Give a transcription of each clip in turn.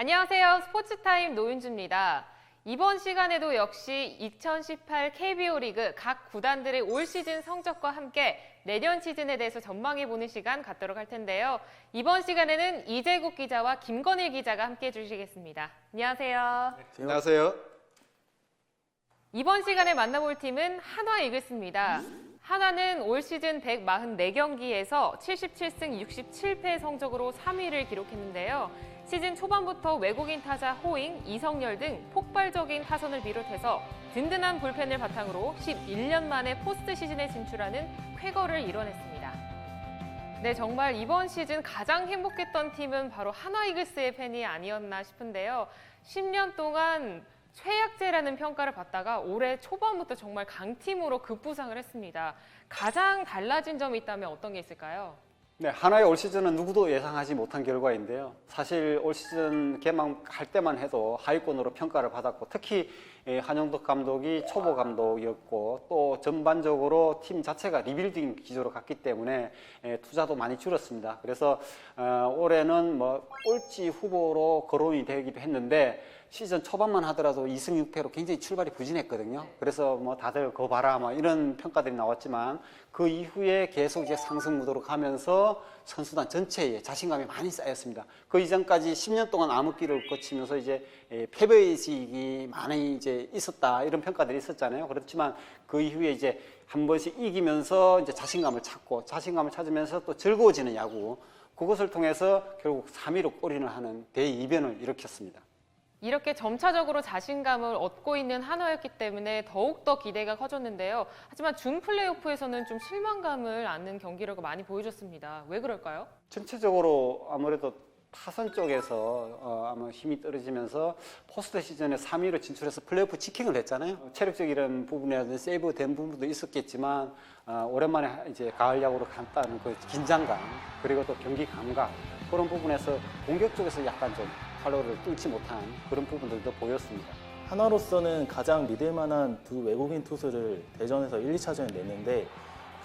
안녕하세요. 스포츠타임 노윤주입니다. 이번 시간에도 역시 2018 KBO 리그 각 구단들의 올 시즌 성적과 함께 내년 시즌에 대해서 전망해보는 시간 갖도록 할 텐데요. 이번 시간에는 이재국 기자와 김건일 기자가 함께 해주시겠습니다. 안녕하세요. 안녕하세요. 이번 시간에 만나볼 팀은 한화 이글스입니다. 한화는 올 시즌 144경기에서 77승 67패 성적으로 3위를 기록했는데요. 시즌 초반부터 외국인 타자 호잉, 이성열 등 폭발적인 타선을 비롯해서 든든한 불펜을 바탕으로 11년 만에 포스트 시즌에 진출하는 쾌거를 이뤄냈습니다. 네, 정말 이번 시즌 가장 행복했던 팀은 바로 한화 이글스의 팬이 아니었나 싶은데요. 10년 동안 최약제라는 평가를 받다가 올해 초반부터 정말 강팀으로 급부상을 했습니다. 가장 달라진 점이 있다면 어떤 게 있을까요? 네, 하나의 올 시즌은 누구도 예상하지 못한 결과인데요. 사실 올 시즌 개막할 때만 해도 하위권으로 평가를 받았고 특히 예, 한영덕 감독이 초보 감독이었고 또 전반적으로 팀 자체가 리빌딩 기조로 갔기 때문에 예, 투자도 많이 줄었습니다. 그래서 어, 올해는 뭐 꼴찌 후보로 거론이 되기도 했는데 시즌 초반만 하더라도 2승 6패로 굉장히 출발이 부진했거든요. 그래서 뭐 다들 거 봐라 뭐 이런 평가들이 나왔지만 그 이후에 계속 이제 상승 무도로 가면서 선수단 전체에 자신감이 많이 쌓였습니다. 그 이전까지 10년 동안 암흑기를 거치면서 이제 예, 패배의식이 많이 이제 있었다 이런 평가들이 있었잖아요. 그렇지만 그 이후에 이제 한 번씩 이기면서 이제 자신감을 찾고 자신감을 찾으면서 또 즐거워지는 야구 그것을 통해서 결국 3위로 골인을 하는 대이변을 일으켰습니다. 이렇게 점차적으로 자신감을 얻고 있는 한화였기 때문에 더욱더 기대가 커졌는데요. 하지만 준 플레이오프에서는 좀 실망감을 안는 경기력을 많이 보여줬습니다. 왜 그럴까요? 전체적으로 아무래도 타선 쪽에서 어, 아마 힘이 떨어지면서 포스트 시즌에 3위로 진출해서 플레이오프 지킹을 했잖아요. 체력적인 부분이라든지 세이브 된 부분도 있었겠지만 어, 오랜만에 이제 가을 야구로 갔다는 그 긴장감 그리고 또 경기 감각 그런 부분에서 공격 쪽에서 약간 좀 활로를 뚫지 못한 그런 부분들도 보였습니다. 하나로서는 가장 믿을 만한 두 외국인 투수를 대전에서 1, 2차전에 냈는데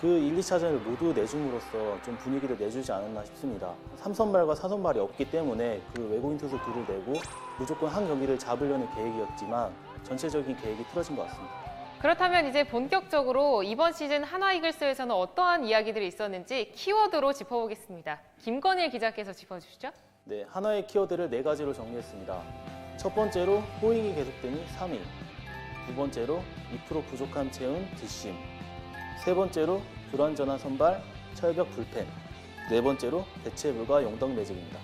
그 1, 2차전을 모두 내줌으로써 좀 분위기를 내주지 않았나 싶습니다. 3선발과 4선발이 없기 때문에 그 외국인 투수 둘을 내고 무조건 한 경기를 잡으려는 계획이었지만 전체적인 계획이 틀어진 것 같습니다. 그렇다면 이제 본격적으로 이번 시즌 한화 이글스에서는 어떠한 이야기들이 있었는지 키워드로 짚어보겠습니다. 김건일 기자께서 짚어주시죠. 네, 하나의 키워드를 네 가지로 정리했습니다. 첫 번째로 호잉이 계속되니 3위. 두 번째로 2% 부족함 채운 뒷심. 세 번째로 불완전한 선발, 철벽 불펜. 네 번째로 대체 불가 용덕 매직입니다.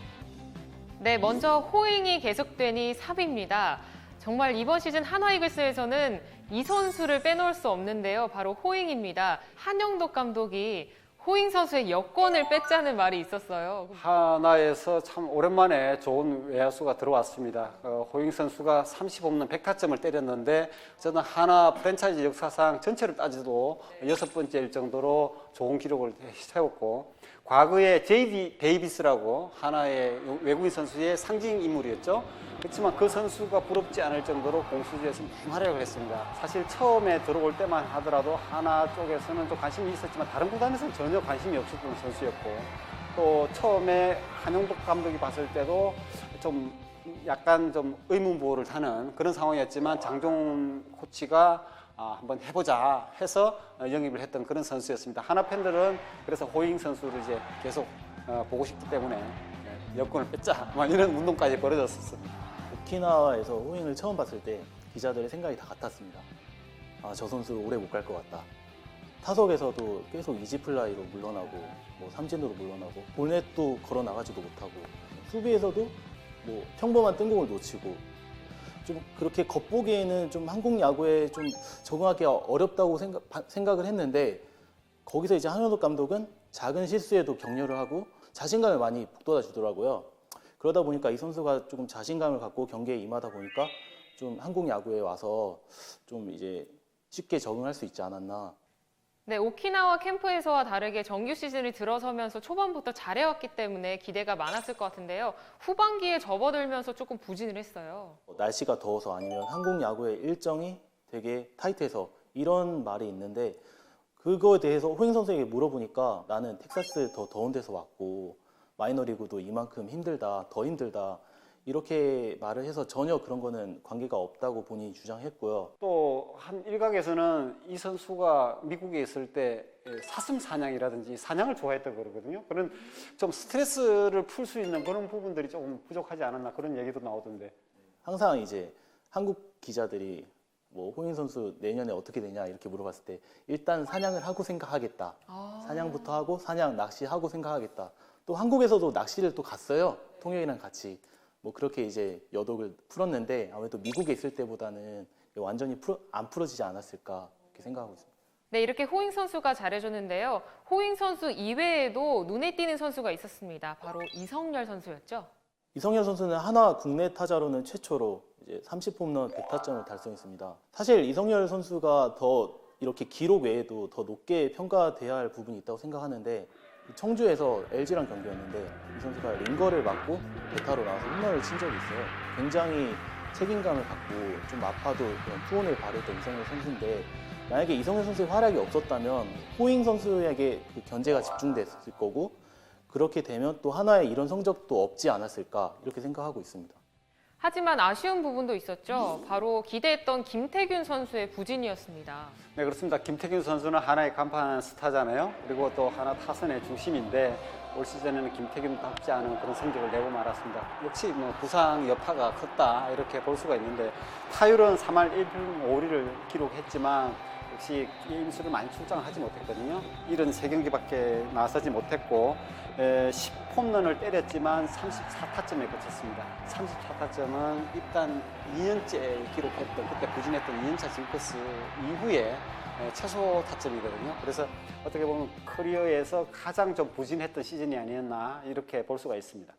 네, 먼저 호잉이 계속되니 3위입니다. 정말 이번 시즌 한화 이글스에서는 이 선수를 빼놓을 수 없는데요. 바로 호잉입니다. 한영덕 감독이 호잉 선수의 여권을 뺐자는 말이 있었어요. 하나에서 참 오랜만에 좋은 외야수가 들어왔습니다. 어, 호잉 선수가 30 없는 100타점을 때렸는데 저는 하나 프랜차이즈 역사상 전체를 따져도 여섯 번째일 정도로 좋은 기록을 세웠고 과거에 제이디 데이비스라고 하나의 외국인 선수의 상징 인물이었죠. 그렇지만 그 선수가 부럽지 않을 정도로 공수주에서 활약을 했습니다. 사실 처음에 들어올 때만 하더라도 하나 쪽에서는 좀 관심이 있었지만 다른 구단에서는 전혀 관심이 없었던 선수였고 또 처음에 한영덕 감독이 봤을 때도 좀 약간 좀 의문부호를 타는 그런 상황이었지만 장종 코치가 아, 한번 해보자 해서 어, 영입을 했던 그런 선수였습니다. 하나 팬들은 그래서 호잉 선수를 이제 계속 어, 보고 싶기 때문에 네, 여권을 뺐자 막 이런 운동까지 벌어졌었어. 오키나와에서 호잉을 처음 봤을 때 기자들의 생각이 다 같았습니다. 아, 저 선수 오래 못 갈 것 같다. 타석에서도 계속 이지플라이로 물러나고 뭐 삼진으로 물러나고 볼넷도 걸어 나가지도 못하고 수비에서도 뭐 평범한 뜬공을 놓치고 좀 그렇게 겉보기에는 좀 한국 야구에 좀 적응하기 어렵다고 생각, 바- 생각을 했는데 거기서 이제 한현덕 감독은 작은 실수에도 격려를 하고 자신감을 많이 북돋아 주더라고요. 그러다 보니까 이 선수가 조금 자신감을 갖고 경기에 임하다 보니까 좀 한국 야구에 와서 좀 이제 쉽게 적응할 수 있지 않았나 네, 오키나와 캠프에서와 다르게 정규 시즌을 들어서면서 초반부터 잘해왔기 때문에 기대가 많았을 것 같은데요. 후반기에 접어들면서 조금 부진을 했어요. 어, 날씨가 더워서 아니면 한국 야구의 일정이 되게 타이트해서 이런 말이 있는데 그거에 대해서 호잉 선수에게 물어보니까 나는 텍사스 더 더운 데서 왔고 마이너리그도 이만큼 힘들다 더 힘들다 이렇게 말을 해서 전혀 그런 거는 관계가 없다고 본인이 주장했고요. 또 한 일각에서는 이 선수가 미국에 있을 때 사슴 사냥이라든지 사냥을 좋아했다고 그러거든요. 그런 좀 스트레스를 풀 수 있는 그런 부분들이 조금 부족하지 않았나 그런 얘기도 나오던데. 항상 이제 한국 기자들이 뭐 호인 선수 내년에 어떻게 되냐 이렇게 물어봤을 때 일단 사냥을 하고 생각하겠다. 아. 사냥부터 하고 사냥 낚시하고 생각하겠다. 또 한국에서도 낚시를 또 갔어요. 통영이랑 같이 뭐 그렇게 이제 여독을 풀었는데 아무래도 미국에 있을 때보다는 완전히 풀어, 안 풀어지지 않았을까 이렇게 생각하고 있습니다. 네, 이렇게 호잉 선수가 잘해줬는데요. 호잉 선수 이외에도 눈에 띄는 선수가 있었습니다. 바로 이성열 선수였죠. 이성현 선수는 하나 국내 타자로는 최초로 이제 30홈런 100타점을 달성했습니다. 사실 이성열 선수가 더 이렇게 기록 외에도 더 높게 평가돼야 할 부분이 있다고 생각하는데 청주에서 LG랑 경기였는데 이 선수가 링거를 맞고 대타로 나와서 홈런을 친 적이 있어요. 굉장히 책임감을 갖고 좀 아파도 그런 투혼을 발휘했던 이성열 선수인데 만약에 이성열 선수의 활약이 없었다면 호잉 선수에게 그 견제가 집중됐을 거고 그렇게 되면 또 하나의 이런 성적도 없지 않았을까 이렇게 생각하고 있습니다. 하지만 아쉬운 부분도 있었죠. 바로 기대했던 김태균 선수의 부진이었습니다. 네, 그렇습니다. 김태균 선수는 하나의 간판 스타잖아요. 그리고 또 하나 타선의 중심인데 올 시즌에는 김태균답지 않은 그런 성적을 내고 말았습니다. 역시 뭐 부상 여파가 컸다 이렇게 볼 수가 있는데 타율은 3할 1분 5리를 기록했지만 역시 게임수를 많이 출장을 하지 못했거든요. 73경기밖에 나서지 못했고 10홈런을 때렸지만 34타점에 그쳤습니다. 34타점은 일단 2년째 기록했던 그때 부진했던 2년차 징크스 이후에 에, 최소 타점이거든요. 그래서 어떻게 보면 커리어에서 가장 좀 부진했던 시즌이 아니었나 이렇게 볼 수가 있습니다.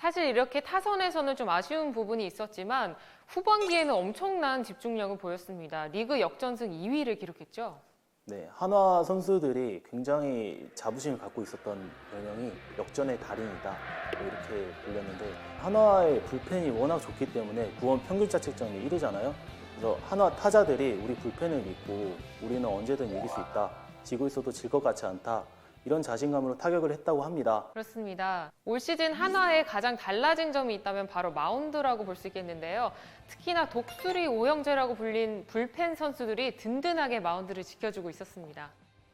사실 이렇게 타선에서는 좀 아쉬운 부분이 있었지만 후반기에는 엄청난 집중력을 보였습니다. 리그 역전승 2위를 기록했죠. 네, 한화 선수들이 굉장히 자부심을 갖고 있었던 별명이 역전의 달인이다 뭐 이렇게 불렸는데 한화의 불펜이 워낙 좋기 때문에 구원 평균 자책점이 1위잖아요. 그래서 한화 타자들이 우리 불펜을 믿고 우리는 언제든 이길 수 있다. 지고 있어도 질 것 같지 않다. 이런 자신감으로 타격을 했다고 합니다. 그렇습니다. 올 시즌 한화에 가장 달라진 점이 있다면 바로 마운드라고 볼 수 있겠는데요. 특히나 독수리 오형제라고 불린 불펜 선수들이 든든하게 마운드를 지켜주고 있었습니다.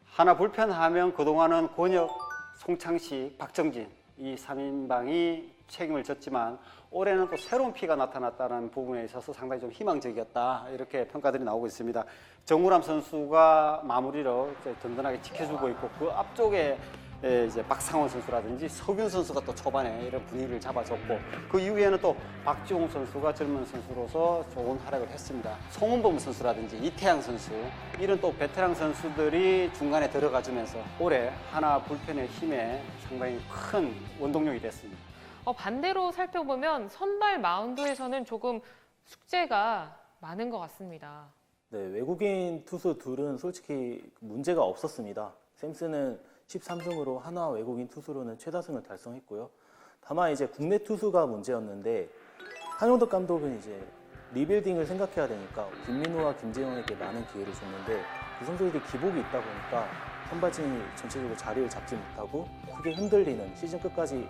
하나 불편하면 그동안은 권혁, 송창식, 박정진 이 3인방이 책임을 졌지만 올해는 또 새로운 피가 나타났다는 부분에 있어서 상당히 좀 희망적이었다 이렇게 평가들이 나오고 있습니다. 정우람 선수가 마무리로 든든하게 지켜주고 있고 그 앞쪽에 에, 이제 박상원 선수라든지 서균 선수가 또 초반에 이런 분위기를 잡아줬고 그 이후에는 또 박지홍 선수가 젊은 선수로서 좋은 활약을 했습니다. 송은범 선수라든지 이태양 선수 이런 또 베테랑 선수들이 중간에 들어가주면서 올해 하나 불펜의 힘에 상당히 큰 원동력이 됐습니다. 어, 반대로 살펴보면 선발 마운드에서는 조금 숙제가 많은 것 같습니다. 네, 외국인 투수 둘은 솔직히 문제가 없었습니다. 샘스는 13승으로 한화 외국인 투수로는 최다승을 달성했고요. 다만 이제 국내 투수가 문제였는데 한용덕 감독은 이제 리빌딩을 생각해야 되니까 김민우와 김재영에게 많은 기회를 줬는데 그 선수들이 기복이 있다 보니까 선발진이 전체적으로 자리를 잡지 못하고 크게 흔들리는 시즌 끝까지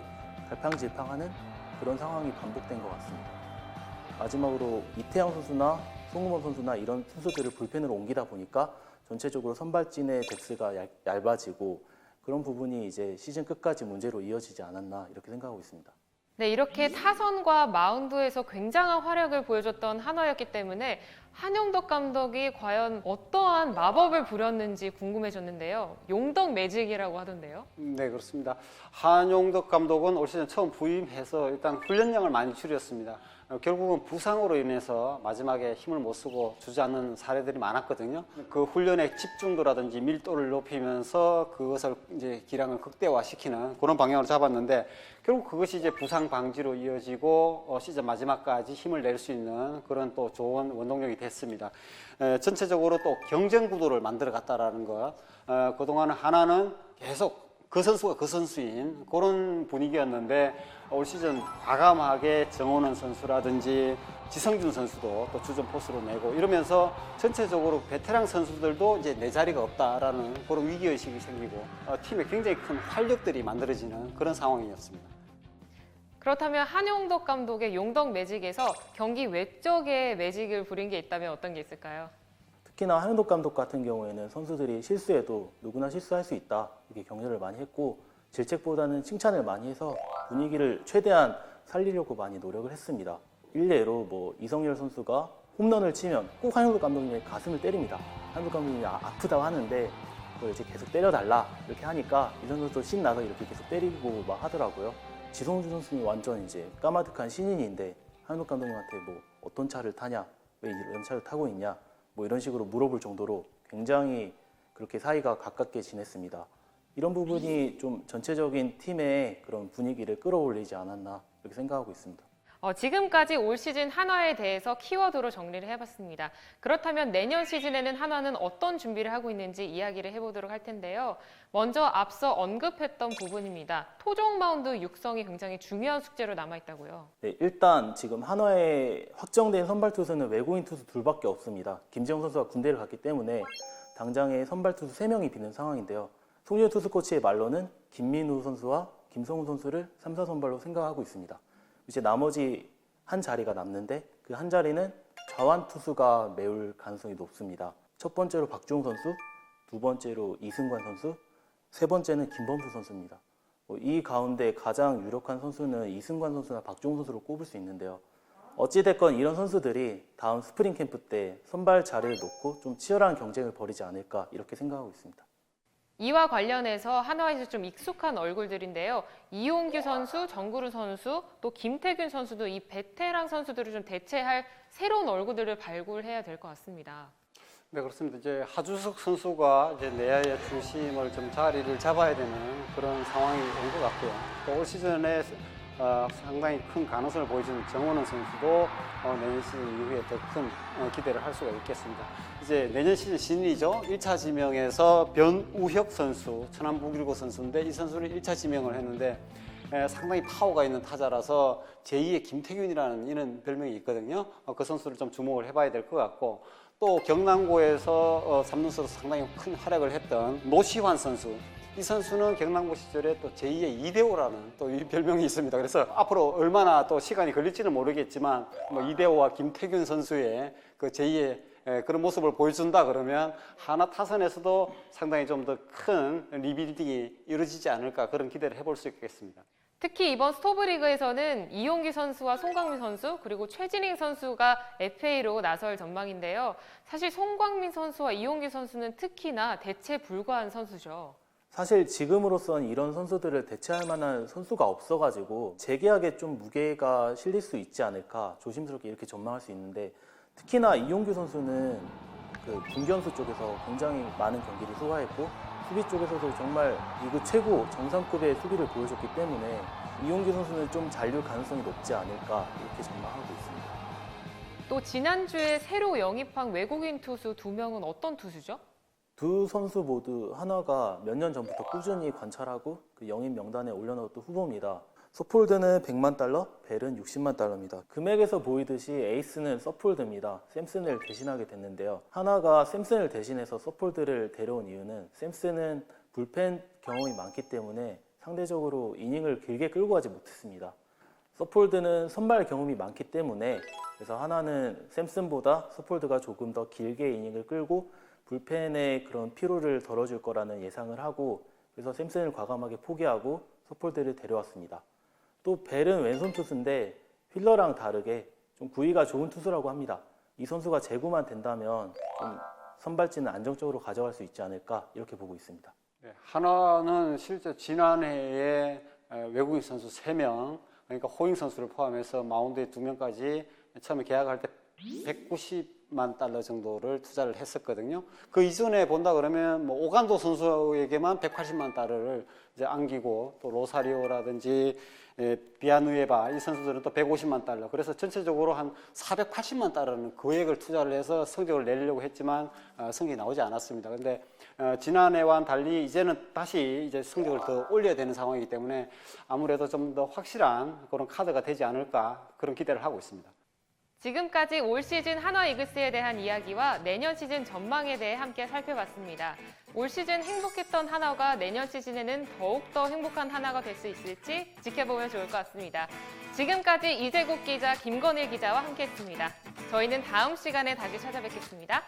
갈팡질팡하는 그런 상황이 반복된 것 같습니다. 마지막으로 이태양 선수나 송우범 선수나 이런 선수들을 불펜으로 옮기다 보니까 전체적으로 선발진의 덱스가 얇, 얇아지고 그런 부분이 이제 시즌 끝까지 문제로 이어지지 않았나 이렇게 생각하고 있습니다. 네, 이렇게 타선과 마운드에서 굉장한 활약을 보여줬던 한화였기 때문에 한용덕 감독이 과연 어떠한 마법을 부렸는지 궁금해졌는데요. 용덕 매직이라고 하던데요. 네, 그렇습니다. 한용덕 감독은 올 시즌 처음 부임해서 일단 훈련량을 많이 줄였습니다. 어, 결국은 부상으로 인해서 마지막에 힘을 못 쓰고 주저앉는 사례들이 많았거든요. 그 훈련의 집중도라든지 밀도를 높이면서 그것을 이제 기량을 극대화시키는 그런 방향으로 잡았는데 결국 그것이 이제 부상 방지로 이어지고 어, 시즌 마지막까지 힘을 낼 수 있는 그런 또 좋은 원동력이 됐습니다. 에, 전체적으로 또 경쟁 구도를 만들어 갔다라는 것. 어, 그동안 하나는 계속 그 선수가 그 선수인 그런 분위기였는데 올 시즌 과감하게 정원원 선수라든지 지성준 선수도 또 주전 포수로 내고 이러면서 전체적으로 베테랑 선수들도 이제 내 자리가 없다라는 그런 위기 의식이 생기고 어, 팀에 굉장히 큰 활력들이 만들어지는 그런 상황이었습니다. 그렇다면 한용덕 감독의 용덕 매직에서 경기 외적의 매직을 부린 게 있다면 어떤 게 있을까요? 특히나 한현독 감독 같은 경우에는 선수들이 실수해도 누구나 실수할 수 있다 이렇게 격려를 많이 했고 질책보다는 칭찬을 많이 해서 분위기를 최대한 살리려고 많이 노력을 했습니다. 일례로 뭐 이성열 선수가 홈런을 치면 꼭 한현독 감독님의 가슴을 때립니다. 한현독 감독님이 아, 아프다고 하는데 그걸 이제 계속 때려달라 이렇게 하니까 이선 선수도 신나서 이렇게 계속 때리고 막 하더라고요. 지성주 선수는 완전 이제 까마득한 신인인데 한현독 감독님한테 뭐 어떤 차를 타냐 왜 이런 차를 타고 있냐 뭐 이런 식으로 물어볼 정도로 굉장히 그렇게 사이가 가깝게 지냈습니다. 이런 부분이 좀 전체적인 팀의 그런 분위기를 끌어올리지 않았나 이렇게 생각하고 있습니다. 어, 지금까지 올 시즌 한화에 대해서 키워드로 정리를 해봤습니다. 그렇다면 내년 시즌에는 한화는 어떤 준비를 하고 있는지 이야기를 해보도록 할 텐데요. 먼저 앞서 언급했던 부분입니다. 토종 마운드 육성이 굉장히 중요한 숙제로 남아있다고요. 네, 일단 지금 한화에 확정된 선발 투수는 외국인 투수 둘밖에 없습니다. 김지영 선수가 군대를 갔기 때문에 당장에 선발 투수 3명이 비는 상황인데요. 송지현 투수 코치의 말로는 김민우 선수와 김성훈 선수를 3, 4선발로 생각하고 있습니다. 이제 나머지 한 자리가 남는데 그 한 자리는 좌완 투수가 메울 가능성이 높습니다. 첫 번째로 박주홍 선수, 두 번째로 이승관 선수, 세 번째는 김범수 선수입니다. 뭐이 가운데 가장 유력한 선수는 이승관 선수나 박종훈 선수로 꼽을 수 있는데요. 어찌됐건 이런 선수들이 다음 스프링 캠프 때 선발 자리를 놓고 좀 치열한 경쟁을 벌이지 않을까 이렇게 생각하고 있습니다. 이와 관련해서 한화에서 좀 익숙한 얼굴들인데요. 이용규 선수, 정구루 선수, 또 김태균 선수도 이 베테랑 선수들을 좀 대체할 새로운 얼굴들을 발굴해야 될 것 같습니다. 네 그렇습니다. 이제 하주석 선수가 이제 내야의 중심을 좀 자리를 잡아야 되는 그런 상황이 온 것 같고요. 또올 시즌에 어, 상당히 큰 가능성을 보여주는 정원원 선수도 어, 내년 시즌 이후에 더큰 어, 기대를 할 수가 있겠습니다. 이제 내년 시즌 신인이죠. 1차 지명에서 변우혁 선수, 천안 북일고 선수인데 이 선수를 1차 지명을 했는데 에, 상당히 파워가 있는 타자라서 제2의 김태균이라는 이런 별명이 있거든요. 어, 그 선수를 좀 주목을 해봐야 될 것 같고 또 경남고에서 어, 3루수로 상당히 큰 활약을 했던 노시환 선수. 이 선수는 경남고 시절에 또 제2의 이대호라는 또 이 별명이 있습니다. 그래서 앞으로 얼마나 또 시간이 걸릴지는 모르겠지만 뭐 이대호와 김태균 선수의 그 제2의 에, 그런 모습을 보여준다 그러면 하나 타선에서도 상당히 좀 더 큰 리빌딩이 이루어지지 않을까 그런 기대를 해볼 수 있겠습니다. 특히 이번 스토브리그에서는 이용규 선수와 송광민 선수 그리고 최진행 선수가 FA로 나설 전망인데요. 사실 송광민 선수와 이용규 선수는 특히나 대체 불가한 선수죠. 사실 지금으로선 이런 선수들을 대체할 만한 선수가 없어가지고 재계약에 좀 무게가 실릴 수 있지 않을까 조심스럽게 이렇게 전망할 수 있는데 특히나 이용규 선수는 그 중견수 쪽에서 굉장히 많은 경기를 소화했고 수비 쪽에서도 정말 리그 최고 정상급의 수비를 보여줬기 때문에 이용규 선수는 좀 잔류 가능성이 높지 않을까 이렇게 전망하고 있습니다. 또 지난주에 새로 영입한 외국인 투수 두 명은 어떤 투수죠? 두 선수 모두 하나가 몇 년 전부터 꾸준히 관찰하고 그 영입 명단에 올려놓았던 후보입니다. 소폴드는 100만 달러, 벨은 60만 달러입니다. 금액에서 보이듯이 에이스는 서폴드입니다. 샘슨을 대신하게 됐는데요. 하나가 샘슨을 대신해서 서폴드를 데려온 이유는 샘슨은 불펜 경험이 많기 때문에 상대적으로 이닝을 길게 끌고 가지 못했습니다. 서폴드는 선발 경험이 많기 때문에 그래서 하나는 샘슨보다 서폴드가 조금 더 길게 이닝을 끌고 불펜의 그런 피로를 덜어줄 거라는 예상을 하고 그래서 샘슨을 과감하게 포기하고 서폴드를 데려왔습니다. 또 벨은 왼손 투수인데 휠러랑 다르게 좀 구위가 좋은 투수라고 합니다. 이 선수가 재구만 된다면 좀 선발진을 안정적으로 가져갈 수 있지 않을까 이렇게 보고 있습니다. 네, 하나는 실제 지난해에 에, 외국인 선수 3명, 그러니까 호잉 선수를 포함해서 마운드에 2명까지 처음에 계약할 때 190 만 달러 정도를 투자를 했었거든요. 그 이전에 본다 그러면 뭐 오간도 선수에게만 180만 달러를 이제 안기고 또 로사리오라든지 에, 비아누에바 이 선수들은 또 150만 달러. 그래서 전체적으로 한 480만 달러는 거액을 투자를 해서 성적을 내려고 했지만 어, 성적이 나오지 않았습니다. 근데 어, 지난해와는 달리 이제는 다시 이제 성적을 더 올려야 되는 상황이기 때문에 아무래도 좀 더 확실한 그런 카드가 되지 않을까 그런 기대를 하고 있습니다. 지금까지 올 시즌 한화 이글스에 대한 이야기와 내년 시즌 전망에 대해 함께 살펴봤습니다. 올 시즌 행복했던 한화가 내년 시즌에는 더욱더 행복한 한화가 될 수 있을지 지켜보면 좋을 것 같습니다. 지금까지 이재국 기자, 김건일 기자와 함께했습니다. 저희는 다음 시간에 다시 찾아뵙겠습니다.